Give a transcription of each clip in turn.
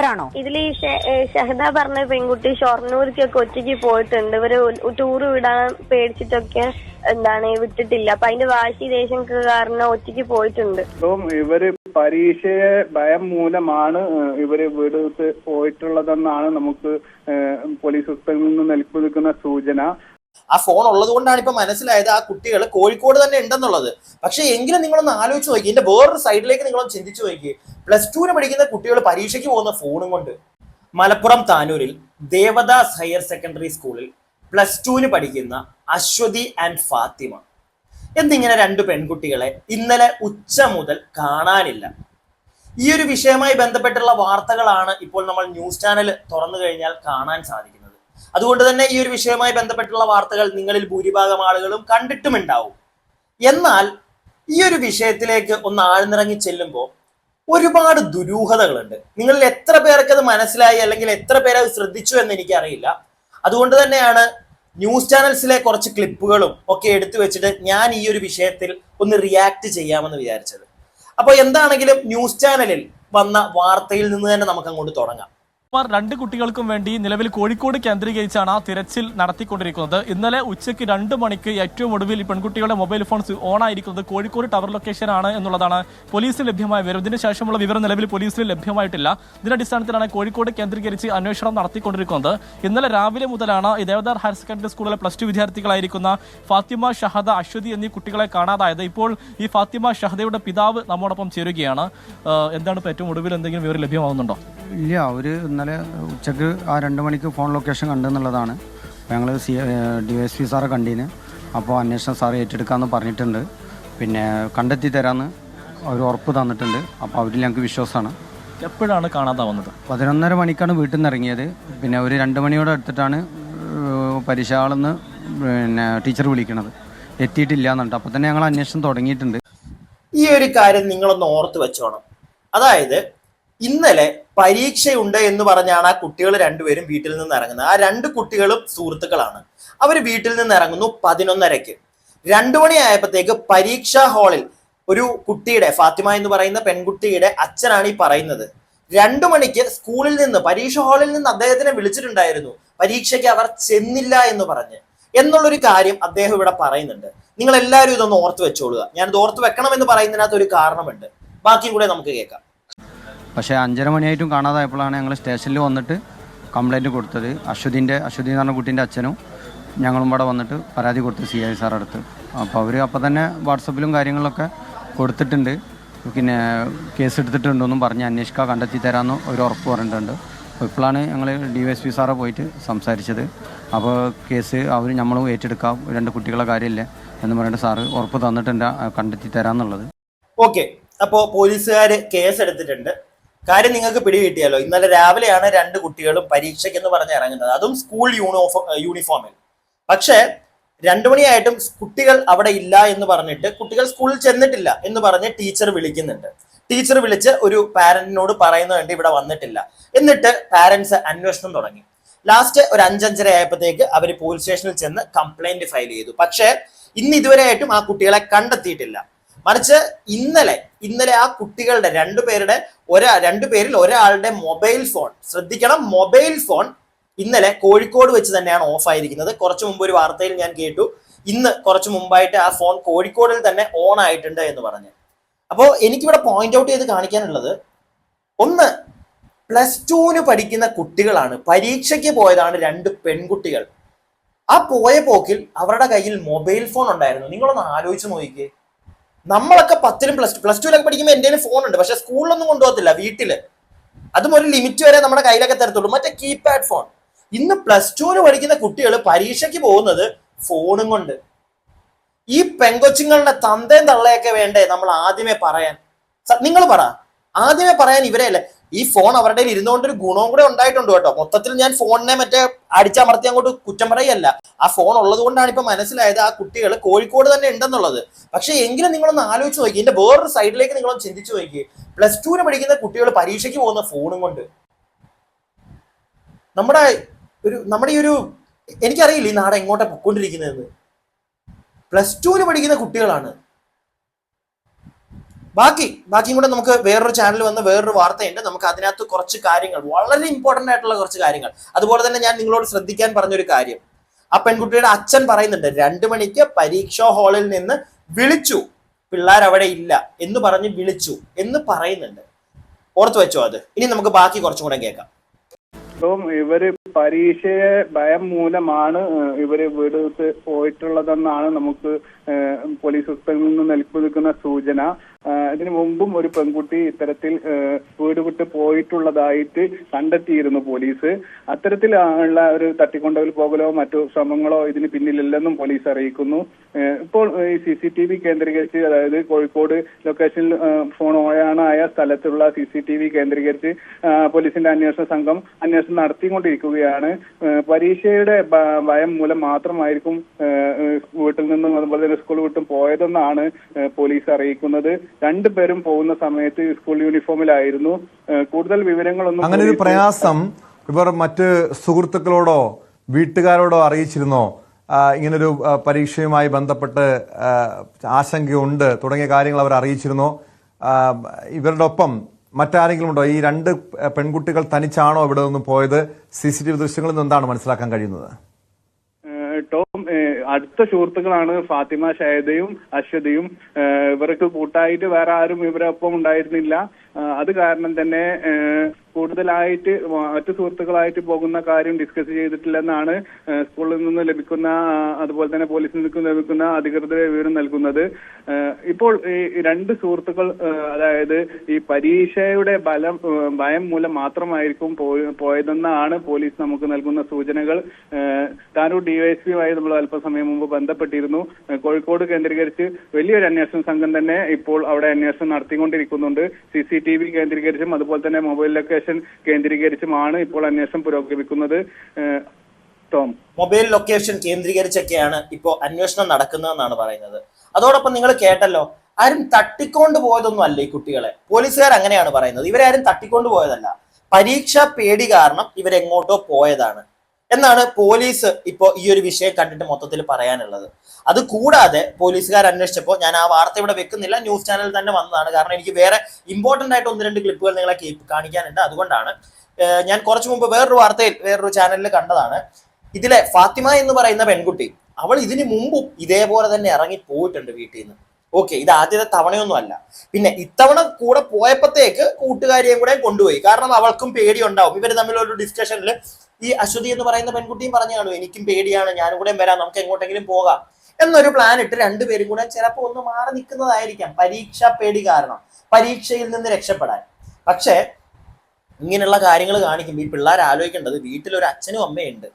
അവരാണോ ഇതിൽ ഈ ഷഹദ പറഞ്ഞ പെൺകുട്ടി ഷൊർണൂർക്കൊക്കെ ഒറ്റയ്ക്ക് പോയിട്ടുണ്ട്. ഇവർ ടൂർ വിടാൻ പേടിച്ചിട്ടൊക്കെ എന്താണ് വിട്ടിട്ടില്ല. അപ്പൊ അതിന്റെ വാശി ദേഷ്യം കാരണം ഒറ്റയ്ക്ക് പോയിട്ടുണ്ട്. അപ്പം ഇവർ പരീക്ഷയെ ഭയം മൂലമാണ് ഇവർ വീട് പോയിട്ടുള്ളതെന്നാണ് നമുക്ക് പോലീസ് വൃത്തങ്ങളിൽ നിന്ന് നിൽക്കുന്ന സൂചന. ആ ഫോൺ ഉള്ളത് കൊണ്ടാണ് ഇപ്പൊ മനസ്സിലായത് ആ കുട്ടികൾ കോഴിക്കോട് തന്നെ ഉണ്ടെന്നുള്ളത്. പക്ഷെ എങ്കിലും നിങ്ങളൊന്ന് ആലോചിച്ച് നോക്കി. ഇതിന്റെ വേറൊരു സൈഡിലേക്ക് നിങ്ങളൊന്ന് ചിന്തിച്ചു നോക്കി. പ്ലസ് ടുവിന് പഠിക്കുന്ന കുട്ടികൾ പരീക്ഷയ്ക്ക് പോകുന്ന ഫോണും കൊണ്ട്. മലപ്പുറം താനൂരിൽ ദേവദാസ് ഹയർ സെക്കൻഡറി സ്കൂളിൽ പ്ലസ് ടുവിന് പഠിക്കുന്ന അശ്വതി ആൻഡ് ഫാത്തിമ. എന്നിങ്ങനെ രണ്ട് പെൺകുട്ടികളെ ഇന്നലെ ഉച്ച മുതൽ കാണാനില്ല. ഈ ഒരു വിഷയവുമായി ബന്ധപ്പെട്ടുള്ള വാർത്തകളാണ് ഇപ്പോൾ നമ്മൾ ന്യൂസ് ചാനൽ തുറന്നു കഴിഞ്ഞാൽ കാണാൻ സാധിക്കുന്നത്. അതുകൊണ്ട് തന്നെ ഈ ഒരു വിഷയവുമായി ബന്ധപ്പെട്ടുള്ള വാർത്തകൾ നിങ്ങളിൽ ഭൂരിഭാഗം ആളുകളും കണ്ടിട്ടുമുണ്ടാവും. എന്നാൽ ഈ ഒരു വിഷയത്തിലേക്ക് ഒന്ന് ആഴ്ന്നിറങ്ങി ചെല്ലുമ്പോൾ ഒരുപാട് ദുരൂഹതകളുണ്ട്. നിങ്ങളിൽ എത്ര പേർക്ക് അത് മനസ്സിലായി അല്ലെങ്കിൽ എത്ര പേര് അത് ശ്രദ്ധിച്ചു എന്ന് എനിക്കറിയില്ല. അതുകൊണ്ട് തന്നെയാണ് ന്യൂസ് ചാനൽസിലെ കുറച്ച് ക്ലിപ്പുകളും ഒക്കെ എടുത്തു വെച്ചിട്ട് ഞാൻ ഈ ഒരു വിഷയത്തിൽ ഒന്ന് റിയാക്ട് ചെയ്യാമെന്ന് വിചാരിച്ചത്. അപ്പോൾ എന്താണെങ്കിലും ന്യൂസ് ചാനലിൽ വന്ന വാർത്തയിൽ നിന്ന് തന്നെ നമുക്ക് അങ്ങോട്ട് തുടങ്ങാം. രണ്ട് കുട്ടികൾക്കും വേണ്ടി നിലവിൽ കോഴിക്കോട് കേന്ദ്രീകരിച്ചാണ് തിരച്ചിൽ നടത്തിക്കൊണ്ടിരിക്കുന്നത്. ഇന്നലെ ഉച്ചയ്ക്ക് രണ്ട് മണിക്ക് ഏറ്റവും ഒടുവിൽ പെൺകുട്ടികളുടെ മൊബൈൽ ഫോൺ ഓൺ ആയിരിക്കുന്നത് കോഴിക്കോട് ടവർ ലൊക്കേഷൻ ആണ് എന്നുള്ളതാണ് പോലീസിന് ലഭ്യമായ വിവരം. ഇതിന് ശേഷമുള്ള വിവരം നിലവിൽ പോലീസിന് ലഭ്യമായിട്ടില്ല. ഇതിന്റെ അടിസ്ഥാനത്തിലാണ് കോഴിക്കോട് കേന്ദ്രീകരിച്ച് അന്വേഷണം നടത്തിക്കൊണ്ടിരിക്കുന്നത്. ഇന്നലെ രാവിലെ മുതലാണ് ദേവദാർ ഹയർ സെക്കൻഡറി സ്കൂളിലെ പ്ലസ് ടു വിദ്യാർത്ഥികളായിരിക്കുന്ന ഫാത്തിമ ഷഹദ അശ്വതി എന്നീ കുട്ടികളെ കാണാതായത്. ഇപ്പോൾ ഈ ഫാത്തിമ ഷഹദയുടെ പിതാവ് നമ്മോടൊപ്പം ചേരുകയാണ്. എന്താണ് ഏറ്റവും ഒടുവിൽ എന്തെങ്കിലും വിവരം ലഭ്യമാവുന്നുണ്ടോ? ഇല്ല അവർ ഇന്നലെ ഉച്ചയ്ക്ക് ആ രണ്ട് മണിക്ക് ഫോൺ ലൊക്കേഷൻ കണ്ടെന്നുള്ളതാണ്. അപ്പോൾ ഞങ്ങൾ സി ഡി എസ് പി സാറെ കണ്ടീന്. അപ്പോൾ അന്വേഷണം സാറ് ഏറ്റെടുക്കാമെന്ന് പറഞ്ഞിട്ടുണ്ട്. പിന്നെ കണ്ടെത്തി തരാമെന്ന് അവർ ഉറപ്പ് തന്നിട്ടുണ്ട്. അപ്പോൾ അവരിൽ ഞങ്ങൾക്ക് വിശ്വാസമാണ് എപ്പോഴാണ് കാണാതാവുന്നത് പതിനൊന്നര മണിക്കാണ് വീട്ടിൽ നിന്ന് ഇറങ്ങിയത്. പിന്നെ ഒരു രണ്ട് മണിയോടെ അടുത്തിട്ടാണ് പരിശാളെന്ന് പിന്നെ ടീച്ചർ വിളിക്കണത്. എത്തിയിട്ടില്ല എന്നുണ്ട് അപ്പോൾ തന്നെ ഞങ്ങൾ അന്വേഷണം തുടങ്ങിയിട്ടുണ്ട്. ഈ ഒരു കാര്യം നിങ്ങളൊന്ന് ഓർത്ത് വെച്ചോണം. അതായത് ഇന്നലെ പരീക്ഷയുണ്ട് എന്ന് പറഞ്ഞാണ് ആ കുട്ടികൾ രണ്ടുപേരും വീട്ടിൽ നിന്ന് ഇറങ്ങുന്നത്. ആ രണ്ട് കുട്ടികളും സുഹൃത്തുക്കളാണ്. അവർ വീട്ടിൽ നിന്ന് ഇറങ്ങുന്നു പതിനൊന്നരയ്ക്ക്. രണ്ടു മണിയായപ്പോഴത്തേക്ക് പരീക്ഷാ ഹാളിൽ ഒരു കുട്ടിയുടെ ഫാത്തിമ എന്ന് പറയുന്ന പെൺകുട്ടിയുടെ അച്ഛനാണ് ഈ പറയുന്നത്. രണ്ടു മണിക്ക് സ്കൂളിൽ നിന്ന് പരീക്ഷ ഹാളിൽ നിന്ന് അദ്ദേഹത്തിനെ വിളിച്ചിട്ടുണ്ടായിരുന്നു. പരീക്ഷയ്ക്ക് അവർ ചെന്നില്ല എന്ന് പറഞ്ഞ്. എന്നുള്ളൊരു കാര്യം അദ്ദേഹം ഇവിടെ പറയുന്നുണ്ട്. നിങ്ങൾ എല്ലാവരും ഇതൊന്ന് ഓർത്ത് വെച്ചോളുക. ഞാനിത് ഓർത്ത് വെക്കണം എന്ന് പറയുന്നതിനകത്ത് ഒരു കാരണമുണ്ട്. ബാക്കിയും കൂടെ നമുക്ക് കേൾക്കാം. പക്ഷേ അഞ്ചര മണിയായിട്ടും കാണാതായപ്പോഴാണ് ഞങ്ങൾ സ്റ്റേഷനിൽ വന്നിട്ട് കംപ്ലൈന്റ് കൊടുത്തത്. അശ്വതിന്റെ അശ്വതി എന്ന് പറഞ്ഞ കുട്ടീന്റെ അച്ഛനും ഞങ്ങളും ഇവിടെ വന്നിട്ട് പരാതി കൊടുത്തു സി ഐ സാർ അടുത്ത്. അപ്പോൾ അവർ അപ്പോൾ തന്നെ വാട്സപ്പിലും കാര്യങ്ങളിലൊക്കെ കൊടുത്തിട്ടുണ്ട്. പിന്നെ കേസ് എടുത്തിട്ടുണ്ടെന്നും പറഞ്ഞ് അന്വേഷിക്കുക കണ്ടെത്തി തരാമെന്ന് ഒരു ഉറപ്പ് പറഞ്ഞിട്ടുണ്ട്. അപ്പോൾ ഇപ്പോഴാണ് ഞങ്ങൾ ഡി വൈ എസ് പി സാറെ പോയിട്ട് സംസാരിച്ചത്. അപ്പോൾ കേസ് അവർ നമ്മളും ഏറ്റെടുക്കാം. രണ്ട് കുട്ടികളെ കാര്യമില്ല എന്ന് പറഞ്ഞിട്ട് സാറ് ഉറപ്പ് തന്നിട്ടുണ്ട്. കണ്ടെത്തി തരാമെന്നുള്ളത്. ഓക്കെ. അപ്പോൾ പോലീസുകാർ കേസ് എടുത്തിട്ടുണ്ട്. കാര്യം നിങ്ങൾക്ക് പിടികിട്ടിയാലോ? ഇന്നലെ രാവിലെയാണ് രണ്ട് കുട്ടികളും പരീക്ഷയ്ക്ക് എന്ന് പറഞ്ഞ് ഇറങ്ങുന്നത്. അതും സ്കൂൾ യൂണിഫോം യൂണിഫോമിൽ പക്ഷേ രണ്ടു മണിയായിട്ടും കുട്ടികൾ അവിടെ ഇല്ല എന്ന് പറഞ്ഞിട്ട് കുട്ടികൾ സ്കൂളിൽ ചെന്നിട്ടില്ല എന്ന് പറഞ്ഞ് ടീച്ചർ വിളിക്കുന്നുണ്ട്. ടീച്ചർ വിളിച്ച് ഒരു പാരന്റിനോട് പറയുന്നുണ്ട് ഇവിടെ വന്നിട്ടില്ല. എന്നിട്ട് പാരന്റ്സ് അന്വേഷണം തുടങ്ങി. ലാസ്റ്റ് ഒരു അഞ്ചഞ്ചര ആയപ്പോഴത്തേക്ക് അവർ പോലീസ് സ്റ്റേഷനിൽ ചെന്ന് കംപ്ലൈന്റ് ഫയൽ ചെയ്തു. പക്ഷേ ഇന്ന് ഇതുവരെയായിട്ടും ആ കുട്ടികളെ കണ്ടെത്തിയിട്ടില്ല. മറിച്ച് ഇന്നലെ ഇന്നലെ ആ കുട്ടികളുടെ രണ്ടുപേരുടെ ഒരാ രണ്ടുപേരിൽ ഒരാളുടെ മൊബൈൽ ഫോൺ ശ്രദ്ധിക്കണം മൊബൈൽ ഫോൺ ഇന്നലെ കോഴിക്കോട് വെച്ച് തന്നെയാണ് ഓഫ് ആയിരിക്കുന്നത്. കുറച്ചു മുമ്പ് ഒരു വാർത്തയിൽ ഞാൻ കേട്ടു. ഇന്ന് കുറച്ചു മുമ്പായിട്ട് ആ ഫോൺ കോഴിക്കോടിൽ തന്നെ ഓൺ ആയിട്ടുണ്ട് എന്ന് പറഞ്ഞു. അപ്പോൾ എനിക്കിവിടെ പോയിന്റ് ഔട്ട് ചെയ്ത് കാണിക്കാനുള്ളത് ഒന്ന് പ്ലസ് ടുവിന് പഠിക്കുന്ന കുട്ടികളാണ് പരീക്ഷയ്ക്ക് പോയതാണ് രണ്ട് പെൺകുട്ടികൾ. ആ പോയ പോക്കിൽ അവരുടെ കയ്യിൽ മൊബൈൽ ഫോൺ ഉണ്ടായിരുന്നു. നിങ്ങളൊന്ന് ആലോചിച്ച് നോക്കിക്കേ. നമ്മളൊക്കെ പത്തിലും പ്ലസ് ടു പ്ലസ് ടുവിലൊക്കെ പഠിക്കുമ്പോൾ എന്റെ ഫോൺ ഉണ്ട്. പക്ഷെ സ്കൂളിലൊന്നും കൊണ്ടുപോകത്തില്ല വീട്ടിൽ അതും ഒരു ലിമിറ്റ് വരെ നമ്മുടെ കയ്യിലൊക്കെ തരത്തുള്ളൂ. മറ്റേ കീപാഡ് ഫോൺ ഇന്ന് പ്ലസ് ടുവിന് പഠിക്കുന്ന കുട്ടികൾ പരീക്ഷയ്ക്ക് പോകുന്നത് ഫോണും കൊണ്ട്. ഈ പെങ്കൊച്ചുങ്ങളുടെ തന്തയും തള്ളയൊക്കെ വേണ്ടേ നമ്മൾ ആദ്യമേ പറയാൻ? നിങ്ങൾ പറ. ആദ്യമേ പറയാൻ ഇവരെയല്ലേ ഈ ഫോൺ അവരുടെ ഇരുന്നുകൊണ്ട് ഒരു ഗുണവും കൂടെ ഉണ്ടായിട്ടുണ്ട് കേട്ടോ. മൊത്തത്തിൽ ഞാൻ ഫോണിനെ മറ്റേ അടിച്ചമർത്തി അങ്ങോട്ട് കുറ്റം പറയല്ല. ആ ഫോൺ ഉള്ളത് കൊണ്ടാണ് ഇപ്പൊ മനസ്സിലായത് ആ കുട്ടികൾ കോഴിക്കോട് തന്നെ ഉണ്ടെന്നുള്ളത്. പക്ഷെ എങ്കിലും നിങ്ങളൊന്ന് ആലോചിച്ച് നോക്കി. ഇതിന്റെ വേറൊരു സൈഡിലേക്ക് നിങ്ങളൊന്ന് ചിന്തിച്ചു നോക്കി. പ്ലസ് ടുവിന് പഠിക്കുന്ന കുട്ടികൾ പരീക്ഷയ്ക്ക് പോകുന്ന ഫോണും കൊണ്ട്. നമ്മുടെ ഒരു നമ്മുടെ ഈ ഒരു എനിക്കറിയില്ല ഈ നാട് എങ്ങോട്ടാ പൊക്കൊണ്ടിരിക്കുന്നതെന്ന് പ്ലസ് ടുവിന് പഠിക്കുന്ന കുട്ടികളാണ്. ബാക്കി ബാക്കിയും കൂടെ നമുക്ക് വേറൊരു ചാനൽ വന്ന് വേറൊരു വാർത്തയുണ്ട്. നമുക്ക് അതിനകത്ത് കുറച്ച് കാര്യങ്ങൾ വളരെ ഇമ്പോർട്ടന്റ് ആയിട്ടുള്ള കുറച്ച് കാര്യങ്ങൾ. അതുപോലെ തന്നെ ഞാൻ നിങ്ങളോട് ശ്രദ്ധിക്കാൻ പറഞ്ഞൊരു കാര്യം. ആ പെൺകുട്ടിയുടെ അച്ഛൻ പറയുന്നുണ്ട് രണ്ടു മണിക്ക് പരീക്ഷാ ഹാളിൽ നിന്ന് വിളിച്ചു. പിള്ളേർ അവിടെ ഇല്ല. എന്ന് പറഞ്ഞ് വിളിച്ചു എന്ന് പറയുന്നുണ്ട്. ഓർത്തു വെച്ചോ അത്. ഇനി നമുക്ക് ബാക്കി കുറച്ചും കൂടെ കേൾക്കാം. അപ്പം ഇവർ പരീക്ഷയെ ഭയം മൂലമാണ് ഇവർ വീട് പോയിട്ടുള്ളതെന്നാണ് നമുക്ക് പോലീസ് ഉദ്യോഗസ്ഥരിൽ നിന്ന് നൽകുന്ന സൂചന. ഇതിനു മുമ്പും ഒരു പെൺകുട്ടി ഇത്തരത്തിൽ വീട് വിട്ട് പോയിട്ടുള്ളതായിട്ട് കണ്ടെത്തിയിരുന്നു പോലീസ്. അത്തരത്തിലുള്ള ഒരു തട്ടിക്കൊണ്ടുപോകൽ പോകലോ മറ്റു ശ്രമങ്ങളോ ഇതിന് പിന്നിലില്ലെന്നും പോലീസ് അറിയിക്കുന്നു. ഇപ്പോൾ ഈ സി സി ടി വി കേന്ദ്രീകരിച്ച് അതായത് കോഴിക്കോട് ലൊക്കേഷനിൽ ഫോൺ ഓയാണ് ആയ സ്ഥലത്തുള്ള സി സി ടി വി കേന്ദ്രീകരിച്ച് പോലീസിന്റെ അന്വേഷണ സംഘം അന്വേഷണം നടത്തിക്കൊണ്ടിരിക്കുകയാണ്. പരീക്ഷയുടെ ഭയം മൂലം മാത്രമായിരിക്കും വീട്ടിൽ നിന്നും അതുപോലെ തന്നെ സ്കൂൾ വിട്ടും പോയതെന്നാണ് പോലീസ് അറിയിക്കുന്നത്. രണ്ടുപേരും പോകുന്ന സമയത്ത് സ്കൂൾ യൂണിഫോമിലായിരുന്നു. കൂടുതൽ വിവരങ്ങളൊന്നും അങ്ങനെ ഒരു പ്രയാസം ഇവർ മറ്റ് സുഹൃത്തുക്കളോടോ വീട്ടുകാരോടോ അറിയിച്ചിരുന്നോ? ഇങ്ങനൊരു പരീക്ഷയുമായി ബന്ധപ്പെട്ട് ആശങ്കയുണ്ട് തുടങ്ങിയ കാര്യങ്ങൾ അവർ അറിയിച്ചിരുന്നോ. ഇവരുടെ ഒപ്പം മറ്റാരെങ്കിലും ഉണ്ടോ ഈ രണ്ട് പെൺകുട്ടികൾ തനിച്ചാണോ ഇവിടെ നിന്ന് പോയത്? സി സി ടി വി ദൃശ്യങ്ങളിൽ നിന്ന് എന്താണ് മനസ്സിലാക്കാൻ കഴിയുന്നത്? അടുത്ത സുഹൃത്തുക്കളാണ് ഫാത്തിമ ഷഹദയും അശ്വതിയും. ഇവർക്ക് കൂട്ടായിട്ട് വേറെ ആരും ഇവരൊപ്പം ഉണ്ടായിരുന്നില്ല. അത് കാരണം തന്നെ കൂടുതലായിട്ട് മറ്റു സുഹൃത്തുക്കളായിട്ട് പോകുന്ന കാര്യം ഡിസ്കസ് ചെയ്തിട്ടില്ലെന്നാണ് സ്കൂളിൽ നിന്ന് ലഭിക്കുന്ന അതുപോലെ തന്നെ പോലീസിൽ നിന്ന് ലഭിക്കുന്ന അധികൃതരെ വിവരം നൽകുന്നത്. ഇപ്പോൾ ഈ രണ്ട് സുഹൃത്തുക്കൾ അതായത് ഈ പരീക്ഷയുടെ ബലം ഭയം മൂലം മാത്രമായിരിക്കും പോയതെന്നാണ് പോലീസ് നമുക്ക് നൽകുന്ന സൂചനകൾ. താനൂർ ഡിവൈഎസ്പിയുമായി നമ്മൾ അല്പസമയം മുമ്പ് ബന്ധപ്പെട്ടിരുന്നു. കോഴിക്കോട് കേന്ദ്രീകരിച്ച് വലിയൊരു അന്വേഷണ സംഘം തന്നെ ഇപ്പോൾ അവിടെ അന്വേഷണം നടത്തിക്കൊണ്ടിരിക്കുന്നുണ്ട്. സി സി ടി വി കേന്ദ്രീകരിച്ചും അതുപോലെ തന്നെ മൊബൈൽ ലൊക്കേഷൻ കേന്ദ്രീകരിച്ചുമാണ് ഇപ്പോൾ അന്വേഷണം പുരോഗമിക്കുന്നത്. ടോം. മൊബൈൽ ലൊക്കേഷൻ കേന്ദ്രീകരിച്ചൊക്കെയാണ് ഇപ്പോൾ അന്വേഷണം നടക്കുന്നതെന്നാണ് പറയുന്നത്. അതോടൊപ്പം നിങ്ങൾ കേട്ടല്ലോ ആരും തട്ടിക്കൊണ്ട് പോയതൊന്നും അല്ല ഈ കുട്ടികളെ. പോലീസുകാർ അങ്ങനെയാണ് പറയുന്നത്. ഇവരാരും തട്ടിക്കൊണ്ട് പോയതല്ല. പരീക്ഷ പേടി കാരണം ഇവരെങ്ങോട്ടോ പോയതാണ്. എന്നാണ് പോലീസ് ഇപ്പോൾ ഈ ഒരു വിഷയം കണ്ടിട്ട് മൊത്തത്തിൽ പറയാനുള്ളത്. അത് കൂടാതെ പോലീസുകാർ അന്വേഷിച്ചപ്പോൾ ഞാൻ ആ വാർത്ത ഇവിടെ വെക്കുന്നില്ല ന്യൂസ് ചാനലിൽ തന്നെ വന്നതാണ്. കാരണം എനിക്ക് വേറെ ഇമ്പോർട്ടന്റ് ആയിട്ട് ഒന്ന് രണ്ട് ക്ലിപ്പുകൾ നിങ്ങളെ കാണിക്കാനുണ്ട്. അതുകൊണ്ടാണ് ഞാൻ കുറച്ച് മുമ്പ് വേറൊരു വാർത്തയിൽ വേറൊരു ചാനലിൽ കണ്ടതാണ്. ഇതിലെ ഫാത്തിമ എന്ന് പറയുന്ന പെൺകുട്ടി അവൾ ഇതിനു മുമ്പും ഇതേപോലെ തന്നെ ഇറങ്ങി പോയിട്ടുണ്ട് വീട്ടിൽ നിന്ന് ഓക്കെ ഇത് ആദ്യത്തെ തവണയൊന്നും അല്ല. പിന്നെ ഇത്തവണ കൂടെ പോയപ്പോഴത്തേക്ക് കൂട്ടുകാരിയും കൂടെ കൊണ്ടുപോയി. കാരണം അവൾക്കും പേടിയുണ്ടാവും. ഇവർ തമ്മിലൊരു ഡിസ്കഷനിൽ ഈ അശ്വതി എന്ന് പറയുന്ന പെൺകുട്ടിയും പറഞ്ഞു കാണും എനിക്കും പേടിയാണ് ഞാനും കൂടെ വരാം നമുക്ക് എങ്ങോട്ടെങ്കിലും പോകാം. എന്നൊരു പ്ലാൻ ഇട്ട് രണ്ടുപേരും കൂടെ ചിലപ്പോൾ ഒന്ന് മാറി നിൽക്കുന്നതായിരിക്കാം. പരീക്ഷ പേടി കാരണം പരീക്ഷയിൽ നിന്ന് രക്ഷപ്പെടാൻ. പക്ഷേ ഇങ്ങനെയുള്ള കാര്യങ്ങൾ കാണിക്കുമ്പോൾ ഈ പിള്ളേർ ആലോചിക്കേണ്ടത് വീട്ടിലൊരു അച്ഛനും അമ്മയുണ്ട്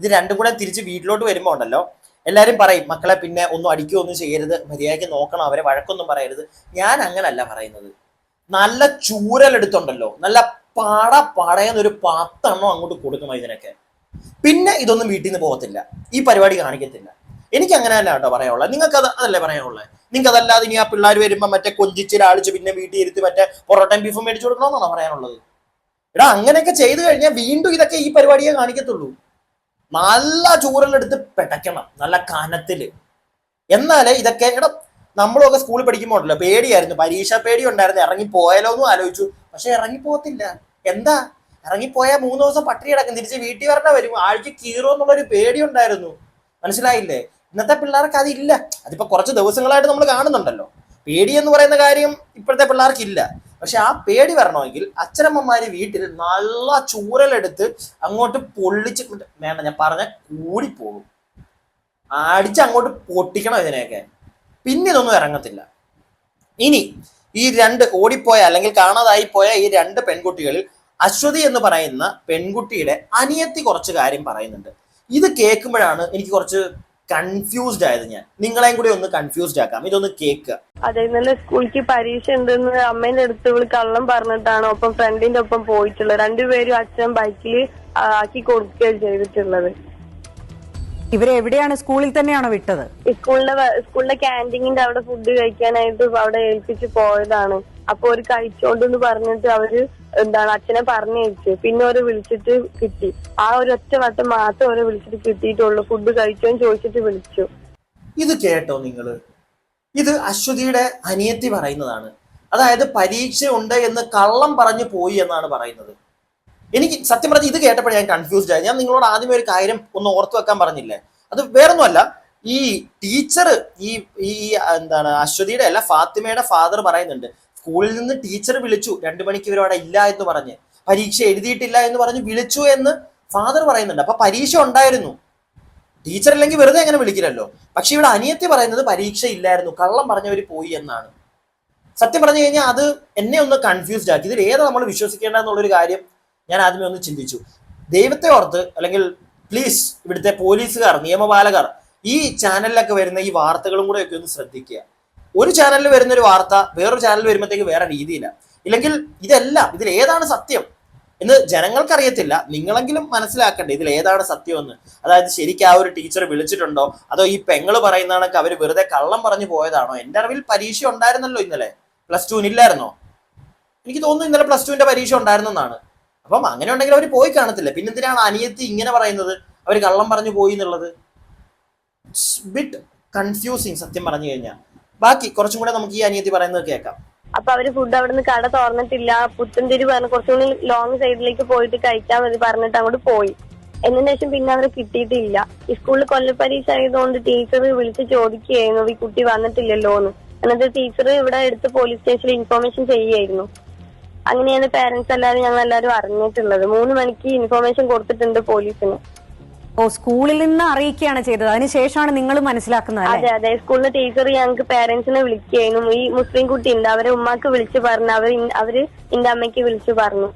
ഇത് രണ്ടും കൂടെ തിരിച്ച് വീട്ടിലോട്ട് വരുമ്പോൾ ഉണ്ടല്ലോ എല്ലാവരും പറയും മക്കളെ പിന്നെ ഒന്നും അടിക്കുകയൊന്നും ചെയ്യരുത് മര്യാദയ്ക്ക് നോക്കണം അവരെ വഴക്കൊന്നും പറയരുത്. ഞാൻ അങ്ങനല്ല പറയുന്നത്. നല്ല ചൂരലെടുത്തുണ്ടല്ലോ നല്ല പാട പാടയെന്നൊരു പത്തെണ്ണം അങ്ങോട്ട് കൊടുക്കണം ഇതിനൊക്കെ. പിന്നെ ഇതൊന്നും വീട്ടിൽ നിന്ന് പോകത്തില്ല. ഈ പരിപാടി കാണിക്കത്തില്ല. എനിക്ക് അങ്ങനെ അല്ല കേട്ടോ പറയാനുള്ളത്. നിങ്ങൾക്ക് അത് അതല്ലേ പറയാനുള്ളത്? നിങ്ങൾക്ക് അതല്ലാതെ ഇനി ആ പിള്ളേർ വരുമ്പോൾ മറ്റേ കൊഞ്ചിച്ച് ലാളിച്ച് പിന്നെ വീട്ടിൽ ഇരുത്തി മറ്റേ പൊറോട്ടയും ബീഫും മേടിച്ചു കൊടുക്കണമെന്നാണോ പറയാനുള്ളത്? എടാ അങ്ങനെയൊക്കെ ചെയ്തു കഴിഞ്ഞാൽ വീണ്ടും ഇതൊക്കെ ഈ പരിപാടിയെ കാണിക്കത്തുള്ളൂ. നല്ല ചൂരലെടുത്ത് പെടയ്ക്കണം. നല്ല കനത്തിൽ. എന്നാലേ ഇതൊക്കെ എടാ നമ്മളൊക്കെ സ്കൂളിൽ പഠിക്കുമ്പോൾ ഉണ്ടല്ലോ പേടിയായിരുന്നു. പരീക്ഷ പേടി ഉണ്ടായിരുന്നു. ഇറങ്ങി പോയാലോ എന്നും ആലോചിച്ചു. പക്ഷെ ഇറങ്ങി പോകത്തില്ല എന്താ? ഇറങ്ങിപ്പോയാൽ മൂന്ന് ദിവസം പട്ടിണി കിടക്കും. തിരിച്ച് വീട്ടിൽ വരണ വരും. ആഴ്ച കീറോ എന്നുള്ളൊരു പേടി ഉണ്ടായിരുന്നു മനസ്സിലായില്ലേ? ഇന്നത്തെ പിള്ളേർക്ക് അതില്ല. അതിപ്പോ കുറച്ച് ദിവസങ്ങളായിട്ട് നമ്മൾ കാണുന്നുണ്ടല്ലോ. പേടി എന്ന് പറയുന്ന കാര്യം ഇപ്പോഴത്തെ പിള്ളേർക്ക് ഇല്ല പക്ഷെ ആ പേടി വരണമെങ്കിൽ അച്ഛനമ്മമാര് വീട്ടിൽ നല്ല ചൂരലെടുത്ത് അങ്ങോട്ട് പൊള്ളിച്ച് വേണ്ട ഞാൻ പറഞ്ഞ കൂടിപ്പോകും. അടിച്ച് അങ്ങോട്ട് പൊട്ടിക്കണം ഇതിനെയൊക്കെ. പിന്നെ ഇതൊന്നും ഇറങ്ങത്തില്ല. ഇനി ഈ രണ്ട് ഓടിപ്പോയ അല്ലെങ്കിൽ കാണാതായി പോയ ഈ രണ്ട് പെൺകുട്ടികളിൽ അശ്വതി എന്ന് പറയുന്ന പെൺകുട്ടിയുടെ അനിയത്തി കുറച്ച് കാര്യം പറയുന്നുണ്ട്. ഇത് കേൾക്കുമ്പോഴാണ് എനിക്ക് കുറച്ച് കൺഫ്യൂസ്ഡ് ആയത് ഞാൻ. നിങ്ങളെയും കൂടി ഒന്ന് കൺഫ്യൂസ്ഡ് ആക്കാം. ഇതൊന്ന് കേൾക്കുക. അതെ ഇന്നലെ സ്കൂളിക്ക് പരീക്ഷ ഉണ്ടെന്ന് അമ്മേന്റെ അടുത്ത് ഇവൾ കള്ളം പറഞ്ഞിട്ടാണ് ഒപ്പം ഫ്രണ്ടിന്റെ ഒപ്പം പോയിട്ടുള്ളത്. രണ്ടുപേരും അച്ഛൻ ബൈക്കിൽ ആക്കി കൊടുക്കുകയാണ് ചെയ്തിട്ടുള്ളത്. ഇവരെ എവിടെയാണ് സ്കൂളിൽ തന്നെയാണോ വിട്ടത്? സ്കൂളിലെ സ്കൂളിലെ ക്യാന്റീനിന്റെ അവിടെ ഫുഡ് കഴിക്കാനായിട്ട് അവിടെ ഏൽപ്പിച്ച് പോയതാണ്. അപ്പൊ ഒരു കഴിച്ചോണ്ടെന്ന് പറഞ്ഞിട്ട് അവർ എന്താണ് അച്ഛനെ പറഞ്ഞയച്ചു. പിന്നെ ഒരു വിളിച്ചിട്ട് കിട്ടി. ആ ഒരു ഒറ്റ വട്ടം മാത്രം അവരെ വിളിച്ചിട്ട് കിട്ടിയിട്ടുള്ളൂ. ഫുഡ് കഴിച്ചോന്ന് ചോദിച്ചിട്ട് വിളിച്ചു. ഇത് കേട്ടോ നിങ്ങൾ. ഇത് അശ്വതിയുടെ അനിയത്തി പറയുന്നതാണ്. അതായത് പരീക്ഷ ഉണ്ട് എന്ന് കള്ളം പറഞ്ഞു പോയി എന്നാണ് പറയുന്നത്. എനിക്ക് സത്യം പറഞ്ഞ ഇത് കേട്ടപ്പോൾ ഞാൻ കൺഫ്യൂസ്ഡ് ആയി ഞാൻ നിങ്ങളോട് ആദ്യമേ ഒരു കാര്യം ഒന്ന് ഓർത്തു വെക്കാൻ പറഞ്ഞില്ലേ? അത് വേറൊന്നുമല്ല ഈ ടീച്ചർ ഈ ഈ എന്താണ് അശ്വതിയുടെ അല്ല ഫാത്തിമയുടെ ഫാദർ പറയുന്നുണ്ട് സ്കൂളിൽ നിന്ന് ടീച്ചർ വിളിച്ചു രണ്ടു മണിക്ക് ഇവർ അവിടെ ഇല്ല എന്ന് പറഞ്ഞ് പരീക്ഷ എഴുതിയിട്ടില്ല എന്ന് പറഞ്ഞ് വിളിച്ചു എന്ന് ഫാദർ പറയുന്നുണ്ട്. അപ്പൊ പരീക്ഷ ഉണ്ടായിരുന്നു. ടീച്ചർ അല്ലെങ്കിൽ വെറുതെ അങ്ങനെ വിളിക്കില്ലല്ലോ. പക്ഷെ ഇവിടെ അനിയത്തി പറയുന്നത് പരീക്ഷ ഇല്ലായിരുന്നു കള്ളം പറഞ്ഞവർ പോയി എന്നാണ്. സത്യം പറഞ്ഞു കഴിഞ്ഞാൽ അത് എന്നെ ഒന്ന് കൺഫ്യൂസ്ഡ് ആക്കി. ഇതിൽ ഏതാ നമ്മൾ വിശ്വസിക്കേണ്ടതെന്നുള്ളൊരു കാര്യം ഞാൻ ആദ്യമേ ഒന്ന് ചിന്തിച്ചു. ദൈവത്തെ ഓർത്ത് അല്ലെങ്കിൽ പ്ലീസ് ഇവിടുത്തെ പോലീസുകാർ നിയമപാലകർ ഈ ചാനലിലൊക്കെ വരുന്ന ഈ വാർത്തകളും കൂടെ ഒക്കെ ഒന്ന് ശ്രദ്ധിക്കുക. ഒരു ചാനലിൽ വരുന്ന ഒരു വാർത്ത വേറൊരു ചാനലിൽ വരുമ്പോഴത്തേക്ക് വേറെ രീതിയില്ല. ഇല്ലെങ്കിൽ ഇതെല്ലാം ഇതിൽ ഏതാണ് സത്യം എന്ന് ജനങ്ങൾക്കറിയത്തില്ല നിങ്ങളെങ്കിലും മനസ്സിലാക്കണ്ടേ ഇതിൽ ഏതാണ് സത്യം എന്ന്. അതായത് ശരിക്കും ആ ഒരു ടീച്ചർ വിളിച്ചിട്ടുണ്ടോ? അതോ ഈ പെങ്ങൾ പറയുന്നതാണൊക്കെ അവർ വെറുതെ കള്ളം പറഞ്ഞു പോയതാണോ? എന്റെ അറിവിൽ പരീക്ഷ ഉണ്ടായിരുന്നല്ലോ ഇന്നലെ. പ്ലസ് ടുവിനില്ലായിരുന്നോ എനിക്ക് തോന്നുന്നു ഇന്നലെ പ്ലസ് ടുവിന്റെ പരീക്ഷ ഉണ്ടായിരുന്നെന്നാണ്. അപ്പം അങ്ങനെ ഉണ്ടെങ്കിൽ അവർ പോയി കാണത്തില്ല. പിന്നെന്തിനാണ് അനിയത്ത് ഇങ്ങനെ പറയുന്നത്? അവർ കള്ളം പറഞ്ഞു പോയി എന്നുള്ളത്? ബിറ്റ് കൺഫ്യൂസിങ് സത്യം പറഞ്ഞു കഴിഞ്ഞാൽ ബാക്കി കുറച്ചും കൂടെ നമുക്ക് ഈ അനിയത്തി പറയുന്നത് കേൾക്കാം. അപ്പൊ അവർ ഫുഡ് അവിടുന്ന് കട തുറന്നിട്ടില്ല. പുത്തൻതിരി പറഞ്ഞ് കുറച്ചുകൂടി ലോങ് സൈഡിലേക്ക് പോയിട്ട് കഴിക്കാൻ മതി പറഞ്ഞിട്ട് അങ്ങോട്ട് പോയി. എന്നതിന് ശേഷം പിന്നെ അവരെ കിട്ടിയിട്ടില്ല. ഈ സ്കൂളിൽ കൊല്ലപ്പരീക്ഷ ആയതുകൊണ്ട് ടീച്ചർ വിളിച്ച് ചോദിക്കുകയായിരുന്നു ഈ കുട്ടി വന്നിട്ടില്ലല്ലോ എന്ന് എന്നിട്ട് ടീച്ചർ ഇവിടെ എടുത്ത് പോലീസ് സ്റ്റേഷനിൽ ഇൻഫോർമേഷൻ ചെയ്യുകയായിരുന്നു. അങ്ങനെയാണ് പേരന്റ്സ് എല്ലാരും ഞങ്ങൾ എല്ലാരും അറിഞ്ഞിട്ടുള്ളത്. മൂന്ന് മണിക്ക് ഇൻഫോർമേഷൻ കൊടുത്തിട്ടുണ്ട് പോലീസിന്. ഓ സ്കൂളിൽ നിന്ന് അറിയിക്കുകയാണ് ചെയ്തത്. അതിനുശേഷമാണ് നിങ്ങൾ മനസ്സിലാക്കുന്നത് അതെ അതെ. സ്കൂളിലെ ടീച്ചർ ഞങ്ങൾക്ക് പേരന്റ്സിനെ വിളിക്കുകയായിരുന്നു. ഈ മുസ്ലിം കുട്ടി ഉണ്ട്. അവരെ ഉമ്മാക്ക് വിളിച്ചു പറഞ്ഞു. അവർ അവർ എന്റെ അമ്മയ്ക്ക് വിളിച്ചു പറഞ്ഞു.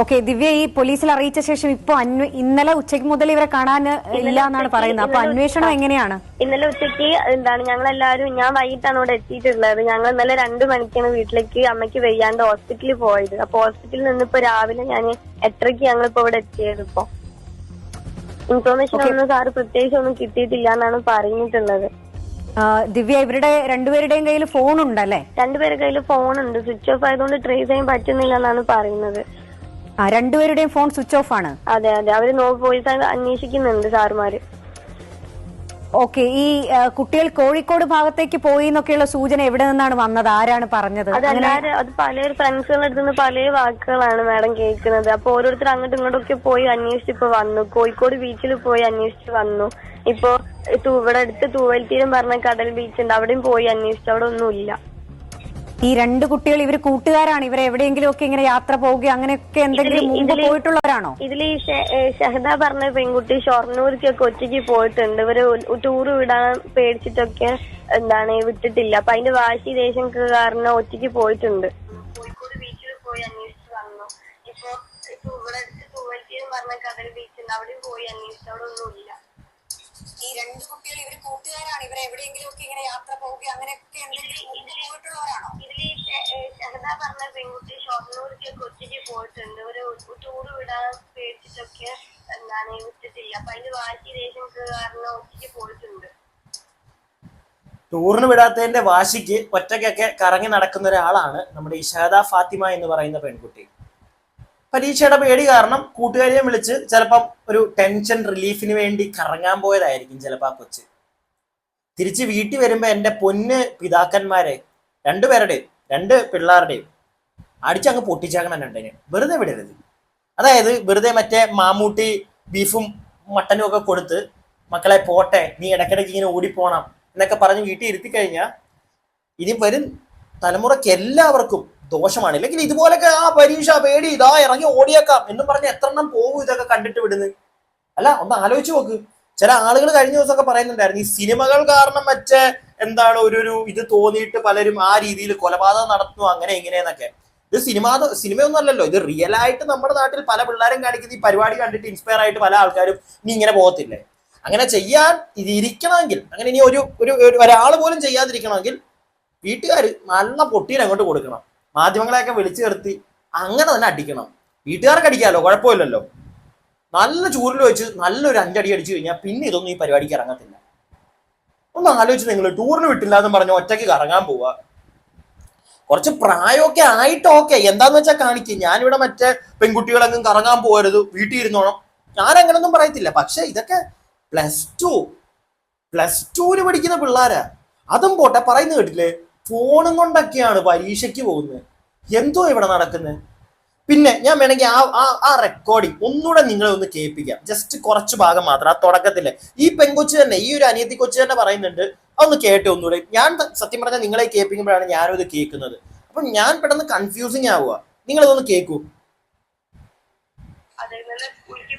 ഓക്കെ ദിവ്യ ഈ പോലീസിൽ അറിയിച്ച ശേഷം ഇപ്പൊ ഇന്നലെ ഉച്ചയ്ക്ക് മുതൽ ഇവരെ കാണാൻ ഇല്ല എന്നാണ് പറയുന്നത്. അപ്പൊ അന്വേഷണം എങ്ങനെയാണ്? ഇന്നലെ ഉച്ചയ്ക്ക് എന്താണ് ഞങ്ങൾ എല്ലാവരും ഞാൻ വൈകിട്ടാണ് ഇവിടെ എത്തിയിട്ടുള്ളത്. ഞങ്ങൾ ഇന്നലെ രണ്ടു മണിക്കാണ് വീട്ടിലേക്ക് അമ്മയ്ക്ക് വയ്യാണ്ട് ഹോസ്പിറ്റലിൽ പോയത്. അപ്പൊ ഹോസ്പിറ്റലിൽ നിന്ന് ഇപ്പൊ രാവിലെ ഞാൻ എട്ടരയ്ക്ക് ഞങ്ങൾ ഇപ്പൊ ഇവിടെ എത്തിയത് ഇപ്പൊ. ഇൻഫോർമേഷൻ ഒന്നും സാറ് പ്രത്യേകിച്ച് ഒന്നും കിട്ടിയിട്ടില്ല എന്നാണ് പറഞ്ഞിട്ടുള്ളത്. ദിവ്യ ഇവരുടെ രണ്ടുപേരുടെയും കയ്യിൽ ഫോൺ ഉണ്ടല്ലേ രണ്ടുപേരുടെ കയ്യിൽ ഫോൺ ഉണ്ട് സ്വിച്ച് ഓഫ് ആയതുകൊണ്ട് ട്രേസ് ചെയ്യാൻ പറ്റുന്നില്ല എന്നാണ് പറയുന്നത്. രണ്ടുപേരുടെയും ഫോൺ സ്വിച്ച് ഓഫ് ആണ്. അതെ അതെ. അവർ പോലീസ് അന്വേഷിക്കുന്നുണ്ട് സാറുമാര്. ഓക്കെ ഈ കുട്ടികൾ കോഴിക്കോട് ഭാഗത്തേക്ക് പോയി എന്നൊക്കെയുള്ള സൂചന എവിടെ നിന്നാണ് വന്നത്? ആരാണ് പറഞ്ഞത്? അത് പല ഫ്രണ്ട്സുകളുടെ അടുത്ത് നിന്ന് പല വാക്കുകളാണ് മാഡം കേൾക്കുന്നത്. അപ്പൊ ഓരോരുത്തർ അങ്ങോട്ടും ഇങ്ങോട്ടും ഒക്കെ പോയി അന്വേഷിച്ച് ഇപ്പൊ വന്നു. കോഴിക്കോട് ബീച്ചിൽ പോയി അന്വേഷിച്ച് വന്നു. ഇപ്പോ ഇവിടെ അടുത്ത് തൂവൽ തീരം പറഞ്ഞ കടൽ ബീച്ച് ഉണ്ട്. അവിടെയും പോയി അന്വേഷിച്ചു. അവിടെ ഒന്നുമില്ല. ഈ രണ്ട് കുട്ടികൾ ഇവർ കൂട്ടുകാരാണ്. ഇവർ എവിടെയെങ്കിലും ഒക്കെ ഇങ്ങനെ യാത്ര പോവുക അങ്ങനെയൊക്കെ എന്തെങ്കിലും മുമ്പ് പോയിട്ടുള്ളവരാണോ? ഇതിൽ ഈ ഷഹദ പറഞ്ഞ പെൺകുട്ടി ഷൊർണൂർക്കൊക്കെ ഒറ്റയ്ക്ക് പോയിട്ടുണ്ട്. ഇവർ ടൂർ വിടാൻ പേടിച്ചിട്ടൊക്കെ എന്താണ് വിട്ടിട്ടില്ല. അപ്പൊ അതിന്റെ വാശി ദേഷ്യം കാരണം ഒറ്റയ്ക്ക് പോയിട്ടുണ്ട്. കോഴിക്കോട് ബീച്ചിൽ പോയി അന്വേഷിച്ച് വന്നു. ഇപ്പൊ ഇപ്പൊ ഇവിടെ അടുത്ത് തൂവൽത്തീരം പറഞ്ഞ കടൽ ബീച്ചുണ്ട് അവിടെയും പോയി അന്വേഷിച്ചു. അവിടെ ഒന്നുമില്ല. ഈ രണ്ട് കുട്ടികൾ ഇവർ കൂട്ടുകാരാണ്. ഇവർ എവിടെയെങ്കിലും ഒക്കെ ഇങ്ങനെ യാത്ര പോവുക അങ്ങനെയൊക്കെ എന്തെങ്കിലും മുമ്പ് പോയിട്ടുള്ളവരാണോ? ഇതിൽ ഷഹദ പറഞ്ഞ പെൺകുട്ടി ഷൊർണൂരിലേക്ക് ഒറ്റയ്ക്ക് പോയിട്ടുണ്ട്. ഒരു ടൂർ വിടാൻ പേടിച്ചിട്ടൊക്കെ എന്താണ് വിട്ടിട്ടില്ല. അപ്പൊ അതിന്റെ വാശി ദേഷ്യം കാരണം ഒറ്റയ്ക്ക് പോയിട്ടുണ്ട്. ടൂറിന് വിടാത്തതിന്റെ വാശിക്ക് ഒറ്റയ്ക്കൊക്കെ കറങ്ങി നടക്കുന്ന ഒരാളാണ് നമ്മുടെ ഇഷാദ ഫാത്തിമ എന്ന് പറയുന്ന പെൺകുട്ടി. പരീക്ഷയുടെ പേടി കാരണം കൂട്ടുകാരിയെ വിളിച്ച് ചിലപ്പം ഒരു ടെൻഷൻ റിലീഫിന് വേണ്ടി കറങ്ങാൻ പോയതായിരിക്കും ചിലപ്പോൾ ആ കൊച്ച്. തിരിച്ച് വീട്ടിൽ വരുമ്പോൾ എന്റെ പൊന്ന് പിതാക്കന്മാരെ രണ്ടുപേരുടെയും രണ്ട് പിള്ളേരുടെയും അടിച്ചങ്ങ് പൊട്ടിച്ചേക്കണം രണ്ടിനെ വെറുതെ വിടരുത്. അതായത് വെറുതെ മറ്റേ മാമൂട്ടി ബീഫും മട്ടനും ഒക്കെ കൊടുത്ത് മക്കളെ പോട്ടെ നീ ഇടയ്ക്കിടയ്ക്ക് ഇങ്ങനെ ഓടിപ്പോണം എന്നൊക്കെ പറഞ്ഞ് വീട്ടിൽ ഇരുത്തി കഴിഞ്ഞാൽ ഇനി വരും തലമുറയ്ക്ക് എല്ലാവർക്കും ദോഷമാണ്. ഇല്ലെങ്കിൽ ഇതുപോലൊക്കെ ആ പരീക്ഷ പേടി ഇതാ ഇറങ്ങി ഓടിയേക്കാം എന്ന് പറഞ്ഞ് എത്ര എണ്ണം പോകും ഇതൊക്കെ കണ്ടിട്ട് വിടുന്നത്? അല്ല ഒന്ന് ആലോചിച്ച് നോക്ക്. ചില ആളുകൾ കഴിഞ്ഞ ദിവസമൊക്കെ പറയുന്നുണ്ടായിരുന്നു ഈ സിനിമകൾ കാരണം മറ്റേ എന്താണ് ഒരു ഒരു ഇത് തോന്നിയിട്ട് പലരും ആ രീതിയിൽ കൊലപാതകം നടത്തുന്നു അങ്ങനെ ഇങ്ങനെയെന്നൊക്കെ. ഇത് സിനിമ സിനിമയൊന്നും അല്ലല്ലോ. ഇത് റിയൽ ആയിട്ട് നമ്മുടെ നാട്ടിൽ പല പിള്ളേരും കാണിക്കുന്ന ഈ പരിപാടി കണ്ടിട്ട് ഇൻസ്പയർ ആയിട്ട് പല ആൾക്കാരും ഇനി ഇങ്ങനെ പോകത്തില്ലേ? അങ്ങനെ ചെയ്യാൻ ഇത് ഇരിക്കണമെങ്കിൽ അങ്ങനെ ഇനി ഒരു ഒരു ഒരാൾ പോലും ചെയ്യാതിരിക്കണമെങ്കിൽ വീട്ടുകാർ നല്ല പൊട്ടിയിൽ അങ്ങോട്ട് കൊടുക്കണം. മാധ്യമങ്ങളെയൊക്കെ വിളിച്ചു നിർത്തി അങ്ങനെ തന്നെ അടിക്കണം. വീട്ടുകാർക്ക് അടിക്കാമല്ലോ കുഴപ്പമില്ലല്ലോ. നല്ല ചൂരിൽ വെച്ച് നല്ലൊരു അഞ്ചടി അടിച്ചു കഴിഞ്ഞാൽ പിന്നെ ഇതൊന്നും ഈ പരിപാടിക്ക് ഇറങ്ങത്തില്ല. ഒന്ന് ആലോചിച്ച് നിങ്ങൾ ടൂറിന് വിട്ടില്ല എന്ന് പറഞ്ഞ് ഒറ്റയ്ക്ക് കറങ്ങാൻ പോവുക. കുറച്ച് പ്രായമൊക്കെ ആയിട്ട് ഓക്കെ. എന്താന്ന് വെച്ചാൽ കാണിക്കും. ഞാനിവിടെ മറ്റേ പെൺകുട്ടികളെങ്ങും കറങ്ങാൻ പോകരുത്. വീട്ടിൽ ഇരുന്നോണം. ഞാൻ അങ്ങനൊന്നും പറയത്തില്ല. പക്ഷെ ഇതൊക്കെ പ്ലസ് ടു പ്ലസ് ടുവിന് പഠിക്കുന്ന പിള്ളേരാ. അതും പോട്ടെ. പറയുന്നത് കേട്ടില്ലേ? ഫോണും കൊണ്ടൊക്കെയാണ് പരീക്ഷയ്ക്ക് പോകുന്നത്. എന്തോ ഇവിടെ നടക്കുന്നത് പിന്നെ ഞാൻ വേണമെങ്കിൽ ആ ആ ആ റെക്കോർഡിങ് ഒന്നുകൂടെ നിങ്ങളെ ഒന്ന് കേൾപ്പിക്കാം. ജസ്റ്റ് കുറച്ച് ഭാഗം മാത്രം ആ തുടക്കത്തിൽ. ഈ പെൺകൊച്ചു തന്നെ ഈ ഒരു അനിയത്തി കൊച്ചു തന്നെ പറയുന്നുണ്ട്. അതൊന്ന് കേട്ട് ഒന്നുകൂടെ. ഞാൻ സത്യം പറഞ്ഞാൽ നിങ്ങളെ കേൾപ്പിക്കുമ്പോഴാണ് ഞാനും ഇത് കേൾക്കുന്നത്. അപ്പൊ ഞാൻ പെട്ടെന്ന് കൺഫ്യൂസിങ് ആവുക നിങ്ങളിതൊന്ന് കേൾക്കൂ.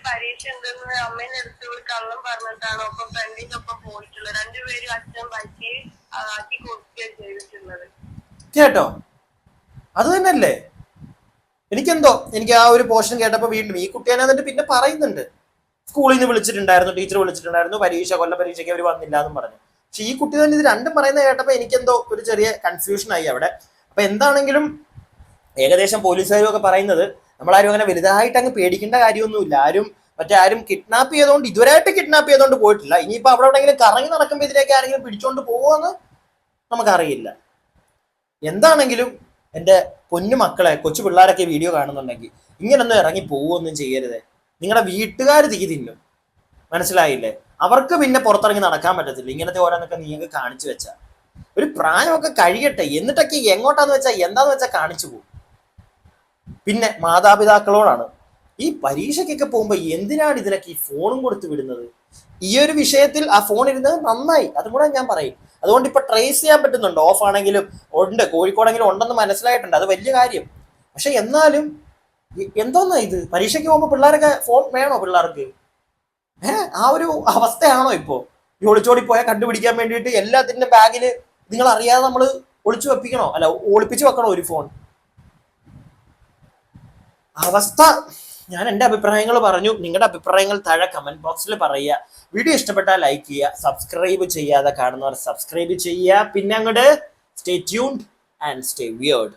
പരീക്ഷ ഉണ്ടെന്ന് അമ്മേനെ എടുത്തു കള്ളം പറഞ്ഞിട്ടാണ്. ഒപ്പം ഫ്രണ്ടിന്റെ ഒപ്പം പോയിട്ടുള്ളത് രണ്ടുപേരും അച്ഛൻ പറ്റി ആക്കി കൊടുക്കുകയും ചെയ്തിട്ടുള്ളത് കേട്ടോ അത് തന്നെയല്ലേ? എനിക്കെന്തോ എനിക്ക് ആ ഒരു പോർഷൻ കേട്ടപ്പോൾ വീണ്ടും ഈ കുട്ടിയെ എന്നിട്ട് പിന്നെ പറയുന്നുണ്ട്. സ്കൂളിൽ നിന്ന് വിളിച്ചിട്ടുണ്ടായിരുന്നു ടീച്ചർ വിളിച്ചിട്ടുണ്ടായിരുന്നു പരീക്ഷ കൊല്ല പരീക്ഷയ്ക്ക് അവർ വന്നില്ല എന്നും പറഞ്ഞു. പക്ഷെ ഈ കുട്ടി തന്നെ ഇത് രണ്ടും പറയുന്നത് കേട്ടപ്പോൾ എനിക്കെന്തോ ഒരു ചെറിയ കൺഫ്യൂഷൻ ആയി അവിടെ. അപ്പൊ എന്താണെങ്കിലും ഏകദേശം പോലീസുകാരും ഒക്കെ പറയുന്നത് നമ്മളാരും അങ്ങനെ വലുതായിട്ട് അങ്ങ് പേടിക്കേണ്ട കാര്യമൊന്നുമില്ല. ആരും മറ്റേ ആരും കിഡ്നാപ്പ് ചെയ്തുകൊണ്ട് ഇതുവരെയായിട്ട് കിഡ്നാപ്പ് ചെയ്തുകൊണ്ട് പോയിട്ടില്ല. ഇനിയിപ്പോ അവിടെ എവിടെയെങ്കിലും കറങ്ങി നടക്കുമ്പോൾ ഇതിലേക്ക് ആരെങ്കിലും പിടിച്ചോണ്ട് പോകുമെന്ന് നമുക്കറിയില്ല. എന്താണെങ്കിലും എന്റെ പൊന്നു മക്കളെ കൊച്ചു പിള്ളേരൊക്കെ വീഡിയോ കാണുന്നുണ്ടെങ്കിൽ ഇങ്ങനൊന്നും ഇറങ്ങി പോവുകയൊന്നും ചെയ്യരുത്. നിങ്ങളുടെ വീട്ടുകാർ തീ തിന്നും. മനസ്സിലായില്ലേ? അവർക്ക് പിന്നെ പുറത്തിറങ്ങി നടക്കാൻ പറ്റത്തില്ല. ഇങ്ങനത്തെ ഓരോന്നൊക്കെ നിങ്ങൾക്ക് കാണിച്ചു വെച്ച. ഒരു പ്രായമൊക്കെ കഴിയട്ടെ. എന്നിട്ടൊക്കെ എങ്ങോട്ടാന്ന് വെച്ചാൽ എന്താന്ന് വെച്ചാൽ കാണിച്ചു പോകും. പിന്നെ മാതാപിതാക്കളോടാണ്. ഈ പരീക്ഷയ്ക്കൊക്കെ പോകുമ്പോൾ എന്തിനാണ് ഇതിനൊക്കെ ഈ ഫോണും കൊടുത്തു വിടുന്നത്? ഈ ഒരു വിഷയത്തിൽ ആ ഫോൺ ഇരുന്നത് നന്നായി. അതും കൂടെ ഞാൻ പറയും. അതുകൊണ്ട് ഇപ്പൊ ട്രേസ് ചെയ്യാൻ പറ്റുന്നുണ്ട്. ഓഫ് ആണെങ്കിലും ഉണ്ട്. കോഴിക്കോടെങ്കിലും ഉണ്ടെന്ന് മനസ്സിലായിട്ടുണ്ട്. അത് വലിയ കാര്യം. പക്ഷെ എന്നാലും എന്തോന്നാ ഇത്? പരീക്ഷയ്ക്ക് പോകുമ്പോൾ പിള്ളേരൊക്കെ ഫോൺ വേണോ പിള്ളേർക്ക്? ഏഹ് ആ ഒരു അവസ്ഥയാണോ ഇപ്പോ? ഈ ഒളിച്ചോടി പോയാൽ കണ്ടുപിടിക്കാൻ വേണ്ടിയിട്ട് എല്ലാത്തിന്റെ ബാഗിൽ നിങ്ങൾ അറിയാതെ നമ്മൾ ഒളിച്ചു വെപ്പിക്കണോ? അല്ല ഒളിപ്പിച്ചു വെക്കണോ ഒരു ഫോൺ അവസ്ഥ ഞാൻ എന്റെ അഭിപ്രായങ്ങൾ പറഞ്ഞു നിങ്ങളുടെ അഭിപ്രായങ്ങൾ താഴെ കമന്റ് ബോക്സിൽ പറയുക. വീഡിയോ ഇഷ്ടപ്പെട്ടാൽ ലൈക്ക് ചെയ്യുക സബ്സ്ക്രൈബ് ചെയ്യാതെ കാണുന്നവർ സബ്സ്ക്രൈബ് ചെയ്യുക. പിന്നെ അങ്ങോട്ട് stay tuned and stay weird